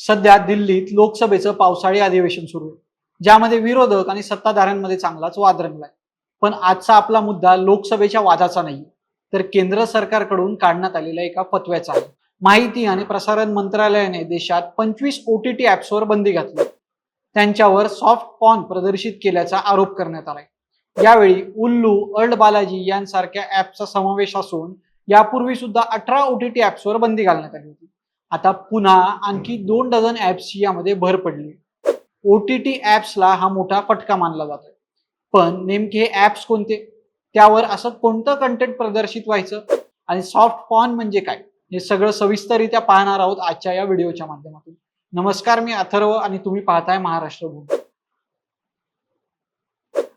सध्या दिल्लीत लोकसभेचं पावसाळी अधिवेशन सुरू आहे ज्यामध्ये विरोधक आणि सत्ताधाऱ्यांमध्ये चांगलाच वाद रंगलाय. पण आजचा आपला मुद्दा लोकसभेच्या वादाचा नाही तर केंद्र सरकारकडून काढण्यात आलेल्या एका फतव्याचा आहे. माहिती आणि प्रसारण मंत्रालयाने देशात पंचवीस ओ टी टी ऍप्सवर बंदी घातली. त्यांच्यावर सॉफ्ट पॉन प्रदर्शित केल्याचा आरोप करण्यात आलाय. यावेळी उल्लू अर्ड बालाजी यांसारख्या ऍपचा समावेश असून यापूर्वी सुद्धा अठरा ओ टी टी ऍप्सवर बंदी घालण्यात आली होती. आता पुन्हा आणखी दोन डझन ऍप्स यामध्ये भर पडली. ओ टी टी ॲप्सला हा मोठा फटका मानला जातोय. पण नेमके हे ऍप्स कोणते? त्यावर असं कोणतं कंटेंट प्रदर्शित व्हायचं? आणि सॉफ्ट पॉन म्हणजे काय? हे सगळं सविस्तररित्या पाहणार आहोत आजच्या या व्हिडिओच्या माध्यमातून. नमस्कार मी अथर्व आणि तुम्ही पाहताय महाराष्ट्र भूमी.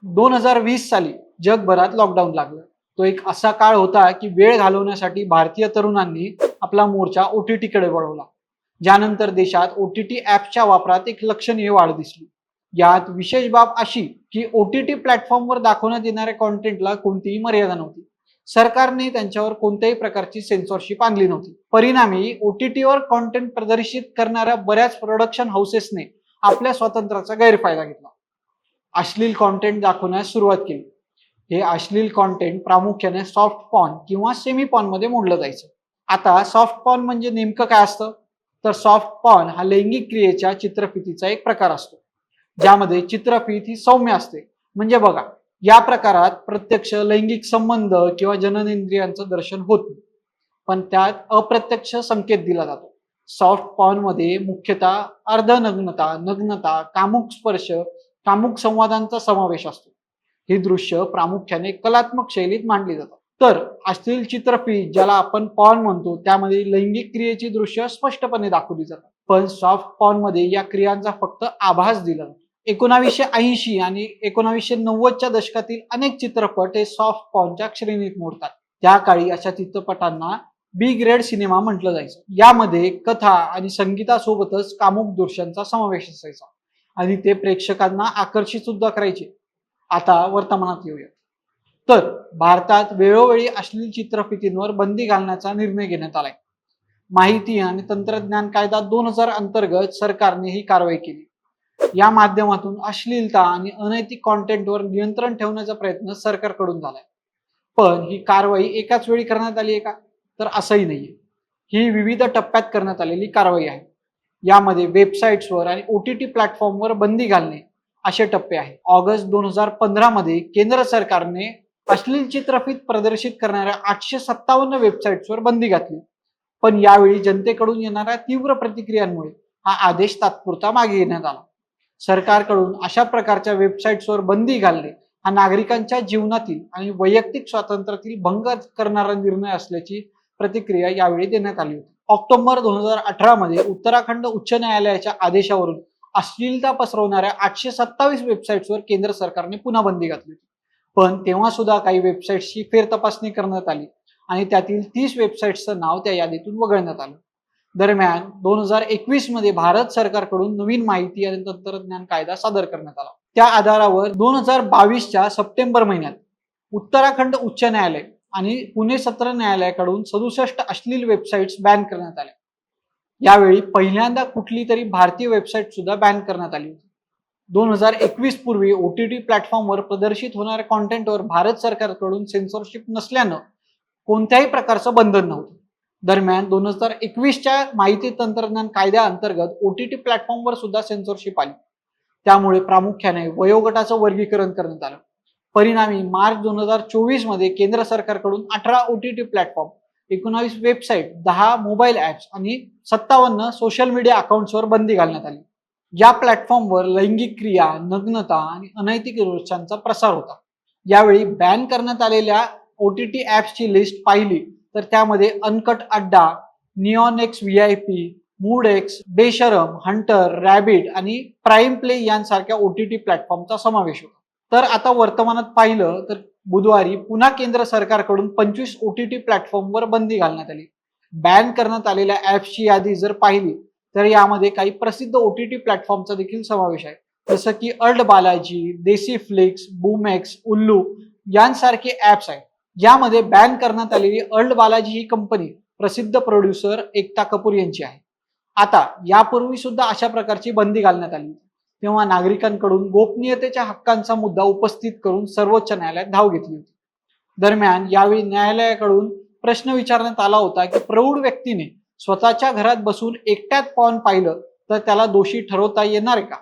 दोन हजार वीस साली जगभरात लॉकडाऊन लागलं. तो एक असा काळ होता की वेळ घालवण्यासाठी भारतीय तरुणांनी आपला मोर्चा ओटीटी कडे वळवला. ज्यानंतर देशात ओटीटी ॲपच्या वापरात एक लक्षणीय वाढ दिसली. यात विशेष बाब अशी की ओटीटी प्लॅटफॉर्मवर दाखवण्यात येणाऱ्या कॉन्टेंटला कोणतीही मर्यादा नव्हती. सरकारने त्यांच्यावर कोणत्याही प्रकारची सेन्सॉरशिप आणली नव्हती. परिणामी ओटीटीवर कॉन्टेंट प्रदर्शित करणाऱ्या बऱ्याच प्रोडक्शन हाऊसेसने आपल्या स्वातंत्र्याचा गैरफायदा घेतला. अश्लील कॉन्टेंट दाखवण्यास सुरुवात केली. हे अश्लील कॉन्टेंट प्रामुख्याने सॉफ्ट पॉन किंवा सेमी पॉनमध्ये मोडलं जायचं. आता सॉफ्ट पॉन म्हणजे नेमकं काय असतं? तर सॉफ्ट पॉन हा लैंगिक क्रियेच्या चित्रफितीचा एक प्रकार असतो. ज्यामध्ये चित्रफित ही सौम्य असते. म्हणजे बघा या प्रकारात प्रत्यक्ष लैंगिक संबंध किंवा जननेंद्रियांचं दर्शन होत नाही. पण त्यात अप्रत्यक्ष संकेत दिला जातो. सॉफ्ट पॉनमध्ये मुख्यतः अर्धनग्नता नग्नता कामुक स्पर्श कामुक संवादांचा समावेश असतो. ही दृश्य प्रामुख्याने कलात्मक शैलीत मांडली जातात तर अश्लील चित्रफित ज्याला आपण पॉन म्हणतो त्यामध्ये लैंगिक क्रियेची दृश्य स्पष्टपणे दाखवली जातात. पण सॉफ्ट पॉनमध्ये या क्रियांचा फक्त आभास दिला जातो एकोणावीसशे ऐंशी आणि एकोणावीसशे नव्वदच्या दशकातील अनेक चित्रपट हे सॉफ्ट पॉनच्या श्रेणीत मोडतात. त्या काळी अशा चित्रपटांना बी ग्रेड सिनेमा म्हटलं जायचं. यामध्ये कथा आणि संगीतासोबतच कामुक दृश्यांचा समावेश असायचा. आणि ते प्रेक्षकांना आकर्षित सुद्धा करायचे. आता वर्तमानात येऊया तर भारतात वेळोवेळी अश्लील चित्रफितींवर बंदी घालण्याचा निर्णय घेण्यात आलाय. माहिती आणि तंत्रज्ञान कायदा दोन हजार अंतर्गत सरकारने ही कारवाई केली. या माध्यमातून अश्लीलता आणि अनैतिक कॉन्टेंटवर नियंत्रण ठेवण्याचा प्रयत्न सरकारकडून झालाय. पण ही कारवाई एकाच वेळी करण्यात आली आहे का? तर असंही नाहीये. ही विविध टप्प्यात करण्यात आलेली कारवाई आहे. यामध्ये वेबसाईट्सवर आणि ओ टी टी प्लॅटफॉर्मवर बंदी घालणे असे टप्पे आहे. ऑगस्ट दोन हजार पंधरा मध्ये केंद्र सरकारने अश्लील चित्रफित प्रदर्शित करणाऱ्या आठशे सत्तावन्न वेबसाईट्सवर बंदी घातली. पण यावेळी जनतेकडून येणाऱ्या तीव्र प्रतिक्रियांमुळे हा आदेश तात्पुरता मागे घेण्यात आला. सरकारकडून अशा प्रकारच्या वेबसाईट्सवर बंदी घालणे हा नागरिकांच्या जीवनातील आणि वैयक्तिक स्वातंत्र्यातील भंग करणारा निर्णय असल्याची प्रतिक्रिया यावेळी देण्यात आली होती. ऑक्टोबर दोन हजार अठरा मध्ये उत्तराखंड उच्च न्यायालयाच्या आदेशावरून अश्लीलता पसरवणाऱ्या आठशे सत्तावीस वेबसाईट्सवर केंद्र सरकारने पुन्हा बंदी घातली होती. पण तेव्हा सुद्धा काही वेबसाईट्सची फेरतपासणी करण्यात आली आणि त्यातील तीस वेबसाईट्सचं नाव त्या यादीतून वगळण्यात आलं. दरम्यान दोन हजार एकवीसमध्ये भारत सरकारकडून नवीन माहिती आणि तंत्रज्ञान कायदा सादर करण्यात आला. त्या आधारावर दोन हजार बावीसच्या सप्टेंबर महिन्यात उत्तराखंड उच्च न्यायालय आणि पुणे सत्र न्यायालयाकडून सदुसष्ट अश्लील वेबसाईट्स बॅन करण्यात आल्या यावेळी पहिल्यांदा कुठली तरी भारतीय वेबसाईट सुद्धा बॅन करण्यात आली होती. दोन हजार एकवीस पूर्वी ओटीटी प्लॅटफॉर्मवर प्रदर्शित होणाऱ्या कॉन्टेंटवर भारत सरकारकडून सेन्सॉरशिप नसल्यानं कोणत्याही प्रकारचं बंधन नव्हतं. दरम्यान दोन हजार एकवीसच्या माहिती तंत्रज्ञान कायद्याअंतर्गत ओटीटी प्लॅटफॉर्मवर सुद्धा सेन्सॉरशिप आली. त्यामुळे प्रामुख्याने वयोगटाचं वर्गीकरण करण्यात आलं. परिणामी मार्च दोन हजार चोवीसमध्ये केंद्र सरकारकडून अठरा ओटीटी प्लॅटफॉर्म एकोणावीस वेबसाईट दहा मोबाईल ऍप्स आणि सत्तावन्न सोशल मीडिया अकाउंट्सवर बंदी घालण्यात आली. या प्लॅटफॉर्मवर लैंगिक क्रिया नग्नता आणि अनैतिक रोषांचा प्रसार होता. यावेळी बॅन करण्यात आलेल्या ओटीटी ॲप्सची लिस्ट पाहिली तर त्यामध्ये uncut Adda neon X V I P mood X Besharam hunter rabbit आणि प्राईम प्ले यांसारख्या ओटीटी प्लॅटफॉर्मचा समावेश होता. तर आता वर्तमानात पाहिलं तर बुधवारी पुन्हा केंद्र सरकारकडून पंचवीस ओटीटी प्लॅटफॉर्मवर बंदी घालण्यात आली. बॅन करण्यात आलेल्या ऍप्सची यादी जर पाहिली तर यामध्ये काही प्रसिद्ध ओटीटी प्लॅटफॉर्मचा देखील समावेश आहे. जसं की अर्ड बालाजी देसी फ्लिक्स बुमेक्स उल्लू यांसारखे ऍप्स आहेत. यामध्ये बॅन करण्यात आलेली अर्ड बालाजी ही कंपनी प्रसिद्ध प्रोड्युसर एकता कपूर यांची आहे. आता यापूर्वी सुद्धा अशा प्रकारची बंदी घालण्यात आली. होती. तेव्हा नागरिकांकडून गोपनीयतेच्या हक्कांचा मुद्दा उपस्थित करून सर्वोच्च न्यायालयात धाव घेतली होती. दरम्यान यावेळी न्यायालयाकडून प्रश्न विचारण्यात आला होता की प्रौढ व्यक्तीने स्वतःच्या घरात बसून एकट्यात पॉन पाहिलं तर त्याला दोषी ठरवता येणार का?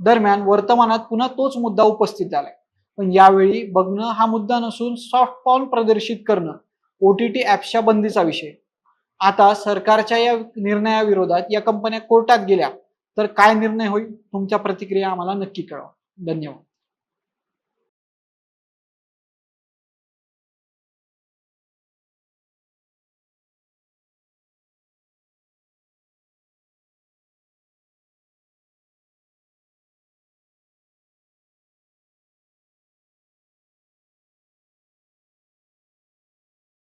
दरम्यान वर्तमानात पुन्हा तोच मुद्दा उपस्थित झालाय. पण यावेळी बघणं हा मुद्दा नसून सॉफ्ट पॉन प्रदर्शित करणं ओटीटी ऍप्सच्या बंदीचा विषय. आता सरकारच्या या निर्णयाविरोधात या कंपन्या कोर्टात गेल्या. तर काय निर्णय होईल? तुमच्या प्रतिक्रिया आम्हाला नक्की कळवा. धन्यवाद.